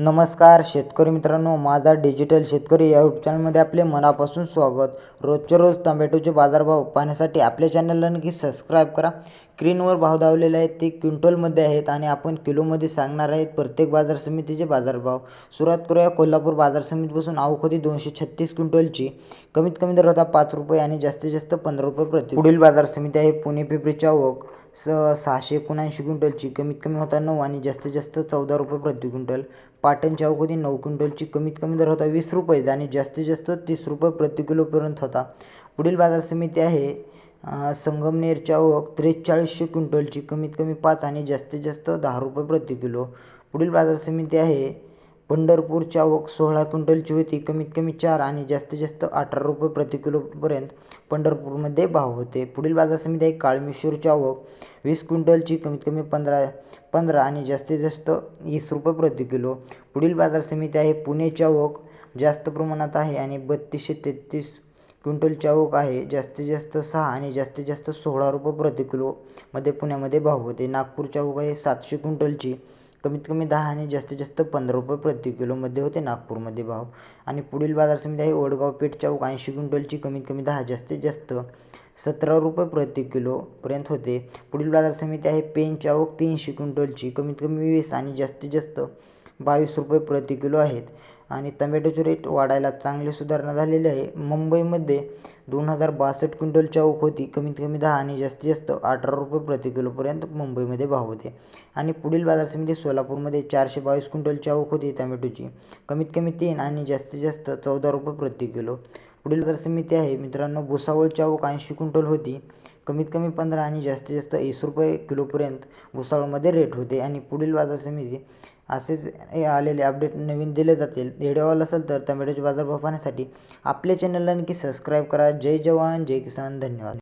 नमस्कार शेतकरी मित्रांनो माझा डिजिटल शेतकरी या यूट्यूब चॅनलमध्ये आपले मनापासून स्वागत. रोजच्या रोज टोमॅटोचे बाजारभाव पाहण्यासाठी आपल्या चॅनलला नक्की सबस्क्राईब करा. स्क्रीनवर भाव दावलेले आहेत ते क्विंटलमध्ये आहेत आणि आपण किलोमध्ये सांगणार आहेत प्रत्येक बाजार समितीचे बाजारभाव. सुरुवात करूया कोल्हापूर बाजार समितीपासून. आवक होती दोनशे छत्तीस क्विंटलची. कमीत कमी दर होता पाच रुपये आणि जास्तीत जास्त पंधरा रुपये प्रति. पुढील बाजार समिती आहे पुणे पिंपरीची आवक. स सहाशे एकोणऐंशी क्विंटलची कमीत कमी होता नऊ आणि जास्तीत जास्त चौदा रुपये प्रति क्विंटल. पाटणच्या आवक नऊ क्विंटलची कमीत कमी दर होता वीस रुपये आणि जास्तीत जास्त तीस रुपये प्रति किलोपर्यंत होता. पुढील बाजार समिती आहे संगमनेरच्या आवक त्रेचाळीसशे क्विंटलची कमीत कमी पाच आणि जास्तीत जास्त दहा रुपये प्रति किलो. पुढील बाजार समिती आहे पंढरपूरची आवक सोळा क्विंटलची होती. कमीत कमी चार आणि जास्तीत जास्त अठरा रुपये प्रति किलोपर्यंत पंढरपूरमध्ये भाव होते. पुढील बाजार समिती आहे काळमेश्वरच्या आवक वीस क्विंटलची कमीत कमी पंधरा पंधरा आणि जास्तीत जास्त वीस रुपये प्रति किलो. पुढील बाजार समिती आहे पुण्याची आवक जास्त प्रमाणात आहे आणि बत्तीसशे तेहतीस क्विंटलची आवक आहे. जास्तीत जास्त सहा आणि जास्तीत जास्त सोळा रुपये प्रति किलोमध्ये पुण्यामध्ये भाव होते. नागपूरची आवक आहे सातशे क्विंटलची कमीत कमी दहा आणि जास्तीत जास्त पंधरा रुपये प्रति किलोमध्ये होते नागपूरमध्ये भाव. आणि पुढील बाजार समिती आहे वडगाव पेठ चौक. ऐंशी क्विंटलची कमीत कमी दहा जास्तीत जास्त सतरा रुपये प्रति किलोपर्यंत होते. पुढील बाजार समिती आहे पेन चौक. तीनशे क्विंटलची कमीत कमी वीस आणि जास्तीत जास्त बावीस रुपये प्रति किलो आहेत. आणि टमॅटोचे रेट वाढायला चांगली सुधारणा झालेली आहे. मुंबईमध्ये दोन हजार बासष्ट क्विंटलची आवक होती कमीत कमी दहा आणि जास्तीत जास्त अठरा रुपये प्रति किलोपर्यंत मुंबईमध्ये भाव होते. आणि पुढील बाजार समिती सोलापूरमध्ये चारशे बावीस क्विंटलची आवक होती टमॅटोची कमीत कमी तीन आणि जास्तीत जास्त चौदा रुपये प्रति किलो. पुढील बाजार समिती आहे. मित्रांनो भुसावळची आवक ऐंशी क्विंटल होती. कमीत कमी पंधरा आणि जास्तीत जास्त वीस रुपये किलोपर्यंत भुसावळमध्ये रेट होते. आणि पुढील बाजार समिती असेच आलेले अपडेट नवीन दिले जातील. व्हिडिओ आवडला असेल तर टमॅटोचे बाजारभाव पाहण्यासाठी आपल्या चॅनलला नक्की सबस्क्राईब करा. जय जवान जय किसान. धन्यवाद.